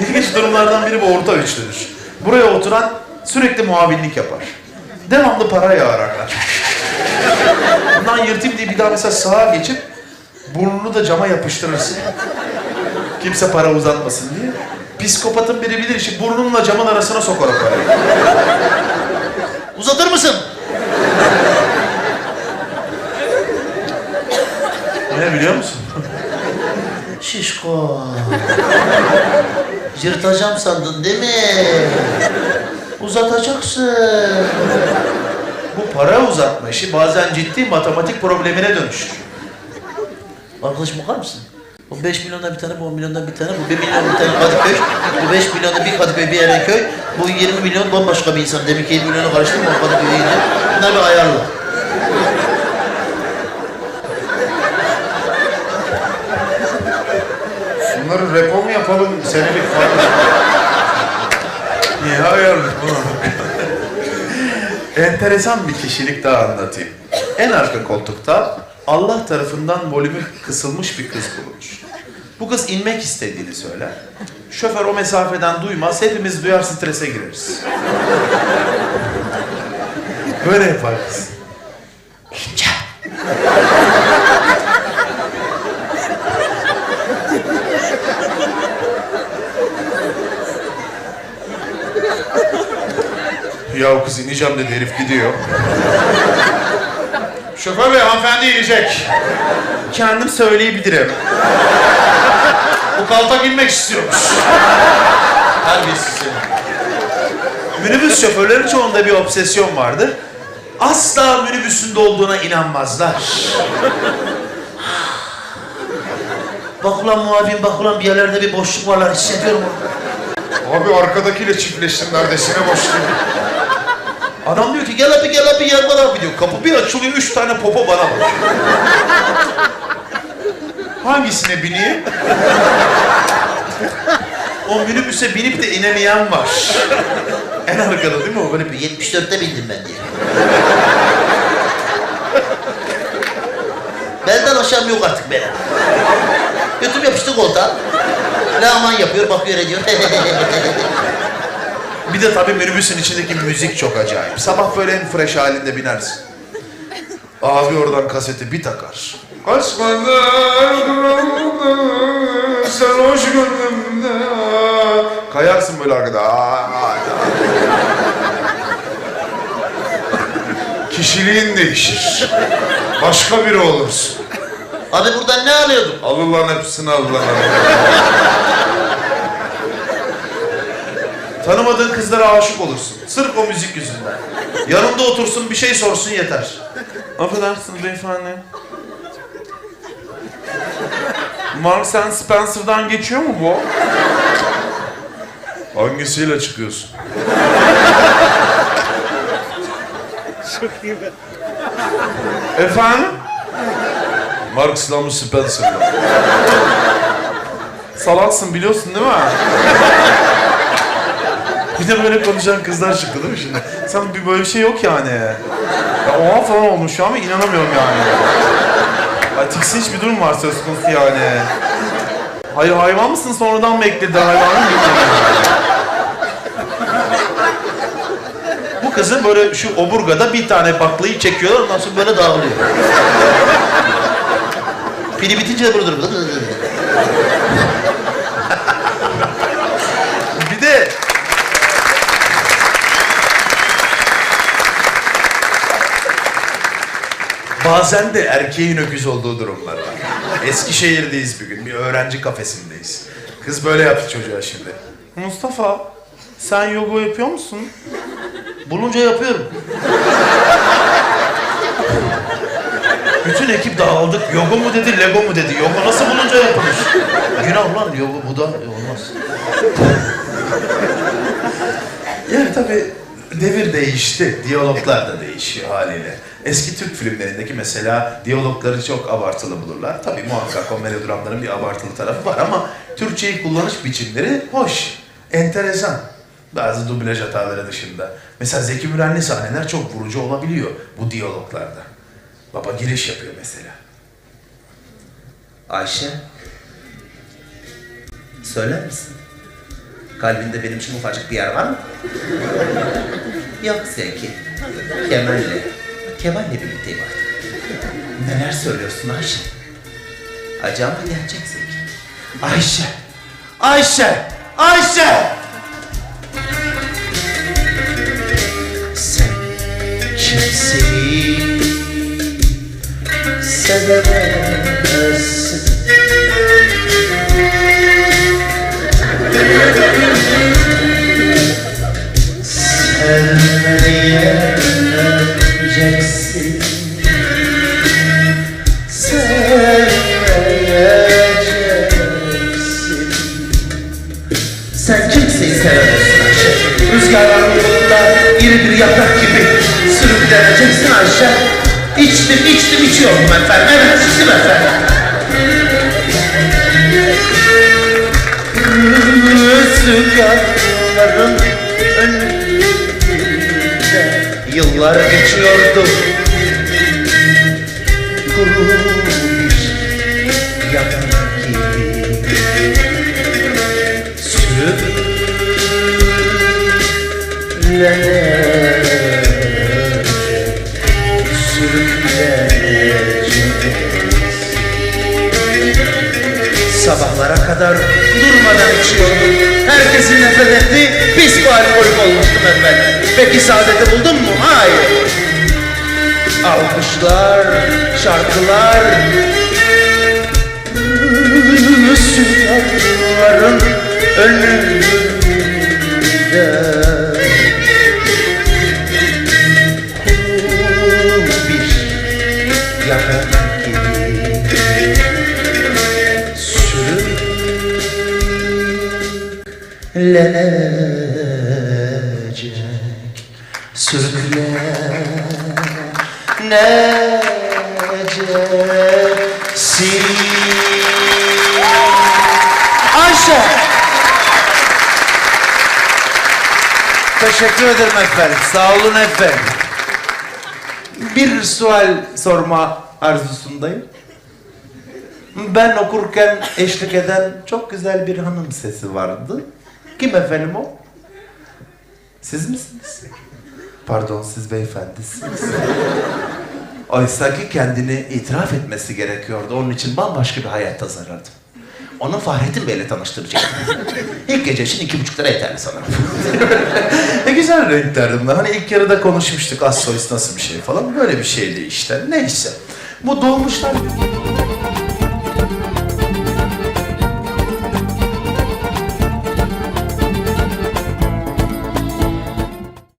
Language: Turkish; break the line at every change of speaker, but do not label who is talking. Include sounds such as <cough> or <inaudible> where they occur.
İlginç durumlardan biri bu orta üçlüdür. Buraya oturan sürekli muavinlik yapar. Devamlı para yağar arar. Bundan yırtayım diye bir daha mesela sağa geçip burnunu da cama yapıştırırsın. Kimse para uzatmasın diye. Psikopatın biri bilir işi burnunla camın arasına sokar o parayı.
Uzatır mısın?
Ne biliyor musun?
Şişko. Yırtacağım sandın değil mi? Uzatacaksın.
Bu para uzatma işi bazen ciddi matematik problemine dönüşür.
Arkadaşım bakar mısın? Bu 5 milyondan bir tane, bu 10 milyondan bir tane, bu 1 milyon bir tane Kadıköy, bu 5 milyonda bir Kadıköy bir Erenköy, bu 20 milyon bambaşka bir insan. Demek ki 7 milyonu karıştırma Kadıköy'e. Bunlar bir ayarla.
Bunları repo mu yapalım senelik falan? Niye ayarlı bunu? Enteresan bir kişilik daha anlatayım. En arka koltukta Allah tarafından volümü kısılmış bir kız bulunur. Bu kız inmek istediğini söyler. Şoför o mesafeden duymaz, hepimiz duyar strese gireriz. Böyle yapar kız. Ya o kız ineceğim dedi herif gidiyor. Şoför bey hanımefendi inecek. Kendim söyleyebilirim. Bu kaltak inmek istiyormuş. Terbiyesiz. Minibüs şoförlerin çoğunda bir obsesyon vardır. Asla minibüsünde olduğuna inanmazlar.
Bak ulan muavin, bak ulan bir yerlerde bir boşluk varlar hissediyorum.
Abi arkadakiyle çiftleştim neredesine boşluğum.
Adam diyor ki gel abi gel abi yer var abi diyor. Kapı bir açılıyor üç tane popo bana bakıyor. Hangisine bineyim? o minibüse binip de inemeyen var. En arkada değil mi o? Böyle bir
74'te bildim ben diye. Belden aşağım yok artık benim. Götüm yapıştı koltuğa. Rahman yapıyor, bakıyor ediyor. <laughs>
Bir de tabii minibüsün içindeki müzik çok acayip. Sabah böyle en fresh halinde binersin. Abi oradan kaseti bir takar.
Kaçmadan durumda sarhoş gönlümde.
Kayarsın böyle arkada. Aa, aa,
Kişiliğin değişir. Başka biri olursun.
Abi buradan ne alıyordun?
Alırlar hepsini alırlar.
Tanımadığın kızlara aşık olursun. Sırf o müzik yüzünden. Yanında otursun bir şey sorsun yeter. Affedersiniz beyefendi. Marks and Spencer'dan geçiyor mu bu?
Hangisiyle çıkıyorsun?
Efendim?
Marx'la mı Spencer'la?
Salaksın biliyorsun değil mi? Bir de böyle konuşan kızlar çıktı değil mi şimdi? Sen bir böyle bir şey yok yani. Ya oha falan olmuş ve inanamıyorum yani. Ya tiksinç bir durum var söz konusu yani. Hayır hayvan mısın sonradan mı ekledi hayvanı bilmiyorum. Bu kızın böyle şu oburgada bir tane baklayı çekiyorlar ondan sonra böyle dağılıyor.
Pili bitince de burada duruyor.
Bir de bazen de erkeğin öküz olduğu durumlar var. Eskişehir'deyiz bir gün, bir öğrenci kafesindeyiz. Kız böyle yaptı çocuğa şimdi. Mustafa, sen yoga yapıyor musun?
Bulunca yapıyorum.
Bütün ekip dağıldık. Yoga mu dedi, Lego mu dedi. Yoga nasıl bulunca yapılır?
Günah lan yok bu da olmaz.
Yani tabii devir değişti. Diyaloglar da değişiyor haliyle. Eski Türk filmlerindeki mesela diyalogları çok abartılı bulurlar. Tabii muhakkak o melodramların bir abartılı tarafı var ama Türkçeyi kullanış biçimleri hoş, enteresan. Bazı dublaj hataları dışında. Mesela Zeki Mürenli sahneler çok vurucu olabiliyor bu diyaloglarda. Baba giriş yapıyor mesela.
Ayşe. Söyler misin?
Kalbinde benim için ufacık bir yer var mı? <laughs> Yok Zeki. Kemal'le. Kemal'le birlikteyim artık. Neler söylüyorsun Ayşe? Acı ama gerçek Zeki. Ayşe! Ayşe! Ayşe!
Sen kimseyi sevemezsin Sevmeyeceksin
Ayşe. İçtim, içtim, içiyorum efendim. Evet, içtim efendim.
Rüzgarların önünde Yıllar geçiyordu Kuru bir yaprak gibi Sürüklenecek Sabahlara kadar durmadan içiyordum. Herkesin nefret ettiği pis bir alkolik olmuştum efendim. Peki saadeti buldun mu? Hayır. Alkışlar, şarkılar, Rüzgarların önünde Sürüklenecek Sürükleneceksin Ayşe
Teşekkür ederim efendim. Sağ olun efendim. Bir sual sorma arzusundayım. Ben okurken eşlik eden çok güzel bir hanım sesi vardı. Kim efendim o? Siz misiniz? Pardon siz beyefendisiniz. Oysa ki kendini itiraf etmesi gerekiyordu. Onun için bambaşka bir hayat tasarladım. Onu Fahrettin Bey'le tanıştıracaktım. İlk gece için iki buçuk lira yeterli sanırım. ne güzel renklerdi bunlar. Hani ilk yarıda konuşmuştuk az solist nasıl bir şey falan. Böyle bir şeydi işte. Neyse. Bu dolmuşlar...